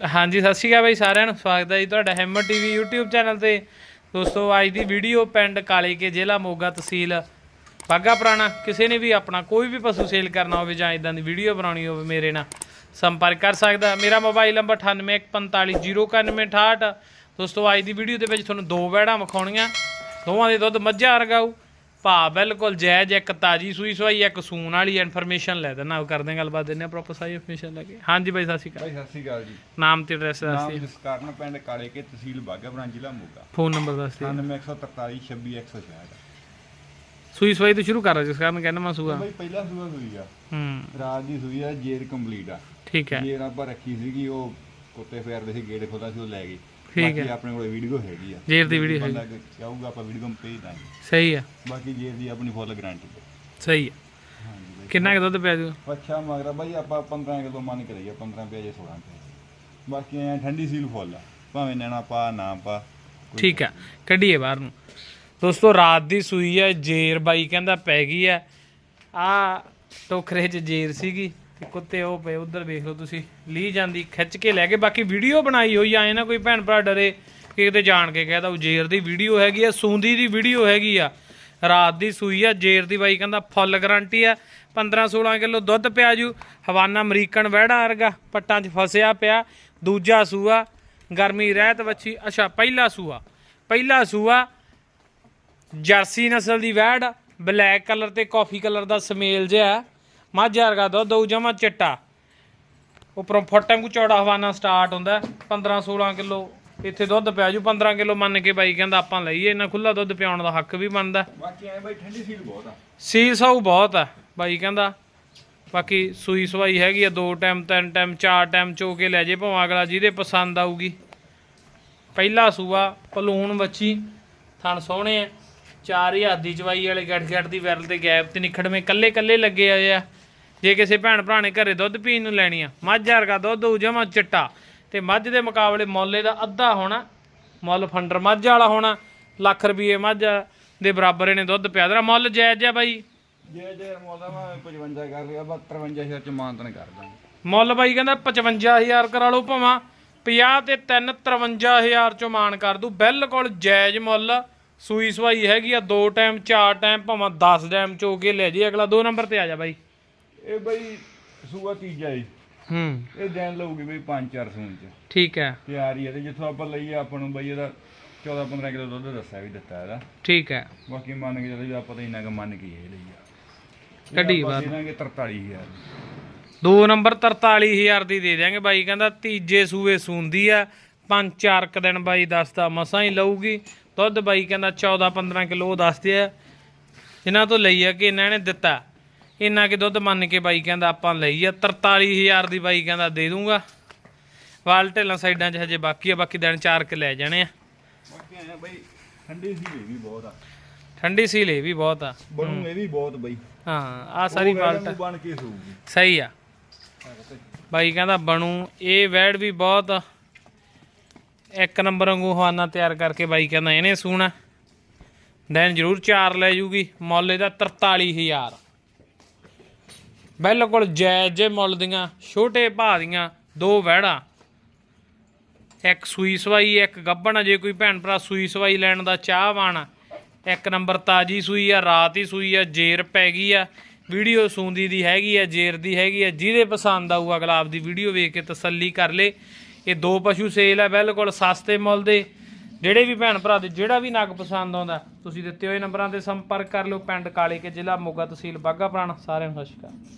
ਹਾਂਜੀ, ਸਤਿ ਸ਼੍ਰੀ ਅਕਾਲ ਬਾਈ ਸਾਰਿਆਂ ਨੂੰ। ਸਵਾਗਤ ਹੈ ਜੀ ਤੁਹਾਡਾ ਹੈਮਰ ਟੀਵੀ YouTube ਚੈਨਲ ਤੇ। ਦੋਸਤੋ, ਅੱਜ ਦੀ ਵੀਡੀਓ ਪਿੰਡ ਕਾਲੇ ਕੇ ਜ਼ਿਲ੍ਹਾ ਮੋਗਾ ਤਹਿਸੀਲ ਬਾਗਾ ਪੁਰਾਣਾ। ਕਿਸੇ ਨੇ ਵੀ ਆਪਣਾ ਕੋਈ ਵੀ ਪਸ਼ੂ ਸੇਲ ਕਰਨਾ ਹੋਵੇ ਜਾਂ ਇਦਾਂ ਦੀ ਵੀਡੀਓ ਬਣਾਉਣੀ ਹੋਵੇ ਮੇਰੇ ਨਾਲ ਸੰਪਰਕ ਕਰ ਸਕਦਾ। ਮੇਰਾ ਮੋਬਾਈਲ ਨੰਬਰ 9815409168 ਦੋਸਤੋ, ਅੱਜ ਦੀ ਵੀਡੀਓ ਦੇ ਵਿੱਚ ਤੁਹਾਨੂੰ ਦੋ ਵੈੜਾਂ ਵਿਖਾਉਣੀਆਂ। ਦੋਵਾਂ ਦੇ ਦੁੱਧ ਮੱਝਾਂ ਵਰਗਾਊ। ਭਾ ਬਿਲਕੁਲ ਜਾਇਜ਼ ਇੱਕ ਤਾਜੀ ਸੂਈ ਸਵਾਈ ਇੱਕ ਸੂਣ ਵਾਲੀ ਇਨਫੋਰਮੇਸ਼ਨ ਲੈ ਦੇਣਾ। ਉਹ ਕਰਦੇ ਹਾਂ ਗੱਲਬਾਤ ਆ ਪ੍ਰੋਪਰ ਸਾਰੀ ਇਨਫੋਰਮੇਸ਼ਨ ਲੈ ਕੇ। ਹਾਂਜੀ ਬਾਈ ਸਤਿ ਸ਼੍ਰੀ ਅਕਾਲ। ਭਾਈ ਸਤਿ ਸ਼੍ਰੀ ਅਕਾਲ ਜੀ। ਨਾਮ ਤੇ ਐਡਰੈਸ ਦੱਸ ਨਾਮ ਦਿਓ। ਜਸਕਰਨ ਪਿੰਡ ਕਾਲੇ ਕੇ ਤਹਿਸੀਲ ਬਾਘਾਪੁਰਾਂ ਜ਼ਿਲ੍ਹਾ ਮੋਗਾ। ਫੋਨ ਨੰਬਰ ਦੱਸ ਦਿਓ। 9143 26166 ਸੂਈ ਸਵਾਈ ਤੋਂ ਸ਼ੁਰੂ ਕਰ ਜਿਸ ਕਾਰਨ ਕਹਿੰਦਾ ਮੈਂ ਸੂਆ। ਭਾਈ ਪਹਿਲਾ ਸੂਆ ਸੂਈ ਆ। ਹੂੰ। ਰਾਤ ਦੀ ਸੂਈ ਆ ਜੇਰ ਕੰਪਲੀਟ ਆ। ਠੀਕ ਹੈ। ਜੇਰ ਆਪਾਂ ਰੱਖੀ ਸੀਗੀ ਉਹ ਕੁੱਤੇ ਫੇਰਦੇ ਸੀ ਗੇੜੇ ਖੋਦਾ ਸੀ ਉਹ ਲੈ ਗਈ ਠੀਕ ਬਾਕੀ ਆਪਣੇ ਕੋਲ ਵੀਡੀਓ ਹੈਗੀ ਆ। ਜੇਰ ਦੀ ਵੀਡੀਓ ਬੰਦਾ ਚਾਹੂਗਾ ਆਪਾਂ ਵੀਡੀਓ ਭੇਜ ਦਾਂਗੇ। ਸਹੀ ਆ। ਬਾਕੀ ਜੇਰ ਦੀ ਆਪਣੀ ਫੁੱਲ ਗਾਰੰਟੀ ਸਹੀ ਆ। ਹਾਂਜੀ ਬਾਈ। ਕਿੰਨਾ ਕੁ ਦੁੱਧ ਪਿਆ ਜੂ? ਅੱਛਾ ਮਗਰਾ ਬਾਈ ਆਪਾਂ 15 ਕਿਲੋ ਮੰਨ ਕੇ ਲਈਏ 15 ਪਿਆ ਜੇ 16 ਪਿਆ। ਬਾਕੀ ਐ ਠੰਡੀ ਸੀਲ ਫੁੱਲ ਆ। ਭਾਵੇਂ ਨੈਣਾ ਪਾ ਨਾ ਪਾ ਠੀਕ ਆ। ਕੱਢੀਏ ਬਾਹਰ ਨੂੰ। ਦੋਸਤੋ ਰਾਤ ਦੀ ਸੂਈ ਆ ਜੇਰ ਬਾਈ ਕਹਿੰਦਾ ਪੈ ਗਈ ਆ। ਆ ਟੋਖਰੇ 'ਚ ਜੇਰ ਸੀਗੀ। ਤੇ ਕੁੱਤੇ ਉਹ ਪਏ, ਉਧਰ ਵੇਖ ਲਓ ਤੁਸੀਂ। ਲੀ ਜਾਂਦੀ, ਖਿੱਚ ਕੇ ਲੈ ਕੇ ਬਾਕੀ ਵੀਡੀਓ ਬਣਾਈ ਹੋਈ ਆਏ ਨਾ ਕੋਈ ਭੈਣ ਭਰਾ ਡਰੇ ਕਿ ਕਿਤੇ ਜਾਣ ਕੇ ਕਹਿਦਾ ਉਹ ਜੇਰ ਦੀ ਵੀਡੀਓ ਹੈਗੀ ਆ, ਸੂੰਦੀ ਦੀ ਵੀਡੀਓ ਹੈਗੀ ਆ। ਰਾਤ ਦੀ ਸੂਈ ਆ, ਜੇਰ ਦੀ ਬਾਈ ਕਹਿੰਦਾ ਫੁੱਲ ਗਾਰੰਟੀ ਆ 15 16 ਕਿਲੋ ਦੁੱਧ ਪਿਆ ਜੂ। ਹਵਾਨਾ ਅਮਰੀਕਨ ਵਹਿੜਾ ਵਰਗਾ, ਪੱਟਾਂ 'ਚ ਫਸਿਆ ਪਿਆ। ਦੂਜਾ ਸੂਆ, ਗਰਮੀ ਰਹਿਤ ਵੱਛੀ, ਅੱਛਾ, ਪਹਿਲਾ ਸੂਆ। ਪਹਿਲਾ ਸੂਆ, ਜਰਸੀ ਨਸਲ ਦੀ ਵੈੜ ਬਲੈਕ ਕਲਰ ਤੇ ਕਾਫੀ ਕਲਰ ਦਾ ਸਮੇਲ ਜਿਹਾ। ਦੁੱਧ ਉਹ ਜਮਾ ਚਿੱਟਾ ਉਪਰੋਂ ਫਟਾਂ ਕੋ ਚੌੜਾ ਹਵਾਨਾ ਸਟਾਰਟ ਹੁੰਦਾ। 15 16 ਕਿਲੋ ਇੱਥੇ ਦੁੱਧ ਪਿਆ ਜੂ 15 ਕਿਲੋ ਮੰਨ ਕੇ ਬਾਈ ਕਹਿੰਦਾ ਆਪਾਂ ਲਈਏ ਇਹਨਾਂ ਖੁੱਲਾ ਦੁੱਧ ਪਿਆਉਣ ਦਾ ਹੱਕ ਵੀ ਬਣਦਾ ਬਾਕੀ ਐ ਬਾਈ ਠੰਡੀ ਸੀਲ ਬਹੁਤ ਆ ਸੀ ਸੌ ਬਹੁਤ ਆ ਬਾਈ ਕਹਿੰਦਾ ਬਾਕੀ ਸੂਈ ਸਵਾਈ ਹੈਗੀ ਆ ਦੋ ਟਾਈਮ ਤਿੰਨ ਟਾਈਮ ਚਾਰ ਟਾਈਮ ਚੋ ਕੇ ਲੈ ਜੇ ਭਾਵੇਂ ਅਗਲਾ ਜਿਹਦੇ ਪਸੰਦ ਆਊਗੀ ਪਹਿਲਾ ਸੂਆ ਪਲੂਣ ਵੱਛੀ ਥਣ ਸੋਹਣੇ ਆ ਚਾਰ ਹਜ਼ਾਰ ਦੀ ਚਵਾਈ ਵਾਲੇ ਗੱਡ ਗੱਡ ਦੀ ਵੈਰਲ ਤੇ ਗੈਪ ਤੇ ਨਿਖੜਵੇਂ ਕੱਲੇ ਕੱਲੇ ਲੱਗੇ ਆਏ ਆ ਜੇ ਕਿਸੇ ਭੈਣ ਭਰਾ ਨੇ ਘਰੇ ਦੁੱਧ ਪੀਣ ਨੂੰ ਲੈਣੀ ਆ ਮੱਝ ਵਰਗਾ ਦੁੱਧ ਹੋਊ ਜਮਾ ਚਿੱਟਾ ਤੇ ਮੱਝ ਦੇ ਮੁਕਾਬਲੇ ਮੁੱਲ ਇਹਦਾ ਅੱਧਾ ਹੋਣਾ ਮੁੱਲ ਫੰਡਰ ਮੱਝ ਵਾਲਾ ਹੋਣਾ ਲੱਖ ਰੁਪਏ ਮੱਝ ਦੇ ਬਰਾਬਰ ਇਹਨੇ ਦੁੱਧ ਪਿਆ ਦੇਣਾ ਮੁੱਲ ਜਾਇਜ਼ ਆ ਬਾਈ। ਜੇ ਜੇ ਮੋਦਾ ਮੈਂ 55 ਕਰ ਰਿਹਾ 53000 ਚ ਮਾਨਤਨ ਕਰ ਦਾਂਗੇ ਮੁੱਲ ਬਾਈ ਕਹਿੰਦਾ 55000 ਕਰਾ ਲਓ ਭਾਵਾਂ 50 ਤੇ 3 53000 ਚੋਂ ਮਾਨ ਕਰ ਦੂ ਬਿਲਕੁਲ ਜਾਇਜ਼ ਮੁੱਲ ਸੂਈ ਸਵਾਈ ਹੈਗੀ ਆ ਦੋ ਟਾਈਮ ਚਾਰ ਟਾਈਮ ਭਾਵਾਂ 10 ਟਾਈਮ ਚੋ ਕੇ ਲੈ ਜੀ ਅਗਲਾ ਦੋ ਨੰਬਰ ਤੇ ਆ ਜਾ ਬਾਈ। ਇਹ ਬਈ ਸੂਆ ਤੀਜਾ ਹੀ ਹੂੰ। ਇਹ ਦਿਨ ਲਊਗੀ ਬਈ 5-4 ਸੂਨ ਚ। ਠੀਕ ਹੈ। ਤਿਆਰ ਹੀ ਤੇ ਜਿੱਥੋਂ ਆਪਾਂ ਲਈਏ ਆਪਾਂ ਨੂੰ ਬਈ ਇਹਦਾ 14-15 ਕਿਲੋ ਦੁੱਧ ਦੱਸਿਆ ਵੀ ਦਿੱਤਾ ਇਹਦਾ। ਠੀਕ ਹੈ। ਬਾਕੀ ਮੰਨ ਕੇ ਚੱਲੋ ਆਪਾਂ ਤਾਂ ਇੰਨਾ ਕੁ ਮੰਨ ਕੇ ਇਹ ਲਈ ਆ ਇਹ ਕੱਢੀ ਬਾਹਰ। ਦੇ ਦਾਂਗੇ 43000 ਦੋ ਨੰਬਰ 43000 ਦੀ ਦੇ ਦਿਆਂਗੇ ਬਾਈ। ਕਹਿੰਦਾ ਤੀਜੇ ਸੂਏ ਸੂੰਦੀ ਆ। ਪੰਜ ਚਾਰ ਕ ਦਿਨ ਬਾਈ ਦੱਸਦਾ ਮਸਾਂ ਹੀ ਲਊਗੀ। ਦੁੱਧ ਬਾਈ ਕਹਿੰਦਾ 14 15 ਕਿਲੋ ਦੱਸਦੇ ਆ। ਇਹਨਾਂ ਤੋਂ ਲਈ ਆ ਕਿ ਇਹਨਾਂ ਨੇ ਦਿੱਤਾ। ਇੰਨਾ ਕਿ ਦੁੱਧ ਮੰਨ ਕੇ ਬਾਈ ਕਹਿੰਦਾ ਆਪਾਂ ਲਈ ਆ 43000 ਦੀ ਬਾਈ ਕਹਿੰਦਾ ਦੇ ਦੂੰਗਾ। ਵਾਲ ਢੇਲਾਂ ਸਾਈਡਾਂ 'ਚ ਹਜੇ ਬਾਕੀ ਆ ਬਾਕੀ ਦਿਨ ਚਾਰ ਕ ਲੈ ਜਾਣੇ ਆ। ਬਾਕੀ ਐ ਬਈ ਠੰਡੀ ਸੀ ਇਹ ਵੀ ਬਹੁਤ ਆ। ਠੰਡੀ ਸੀਲ ਇਹ ਵੀ ਬਹੁਤ ਆ। ਬਣੂ ਇਹ ਵੀ ਬਹੁਤ ਬਈ। ਹਾਂ ਆ ਸਾਰੀ ਫਾਲਟ ਵੈੜਾਂ ਨੂੰ ਬਣ ਕੇ ਸੂਗੀ ਸਹੀ ਆ। ਬਾਈ ਕਹਿੰਦਾ ਬਣੂ ਇਹ ਵੈੜ ਵੀ ਬਹੁਤ ਇੱਕ ਨੰਬਰ ਵਾਂਗੂ ਹਵਾਨਾ ਤਿਆਰ ਕਰਕੇ ਬਾਈ ਕਹਿੰਦਾ ਇਹਨੇ ਸੂਣਾ। ਦਿਨ ਜ਼ਰੂਰ ਚਾਰ ਲੈ ਜੂਗੀ ਮੁੱਲ ਇਹਦਾ 43000 ਬਿਲਕੁਲ ਜਾਇਜ਼ ਮੁੱਲ ਦੀਆਂ ਛੋਟੇ ਭਾਅ ਦੀਆਂ ਦੋ ਵੈੜਾਂ ਇੱਕ ਸੂਈ ਸਵਾਈ ਇੱਕ ਗੱਭਣ ਆ, ਜੇ ਕੋਈ ਭੈਣ ਭਰਾ ਸੂਈ ਸਵਾਈ ਲੈਣ ਦਾ ਚਾਹਵਾਨ ਆ ਇੱਕ ਨੰਬਰ ਤਾਜੀ ਸੂਈ ਆ ਰਾਤ ਹੀ ਸੂਈ ਆ ਜੇਰ ਪੈ ਗਈ ਆ। ਵੀਡੀਓ ਸੂੰਦੀ ਦੀ ਹੈਗੀ ਆ ਜੇਰ ਦੀ ਹੈਗੀ ਆ ਜਿਹਦੇ ਪਸੰਦ ਆਊ ਅਗਲਾ ਆਪਦੀ ਵੀਡੀਓ ਵੇਖ ਕੇ ਤਸੱਲੀ ਕਰ ਲੇ। ਇਹ ਦੋ ਪਸ਼ੂ ਸੇਲ ਆ ਬਿਲਕੁਲ ਸਸਤੇ ਮੁੱਲ ਦੇ। ਜਿਹੜੇ ਵੀ ਭੈਣ ਭਰਾ ਦੇ ਜਿਹੜਾ ਵੀ ਨਗ ਪਸੰਦ ਆਉਂਦਾ ਤੁਸੀਂ ਦਿੱਤੇ ਹੋਏ ਨੰਬਰਾਂ ਤੇ ਸੰਪਰਕ ਕਰ ਲਓ। ਪਿੰਡ ਕਾਲੇ ਕੇ ਜ਼ਿਲ੍ਹਾ ਮੋਗਾ ਤਹਿਸੀਲ ਬਾਘਾ ਪੁਰਾਣਾ। ਸਾਰਿਆਂ ਨੂੰ ਸਤਿ ਸ਼੍ਰੀ ਅਕਾਲ।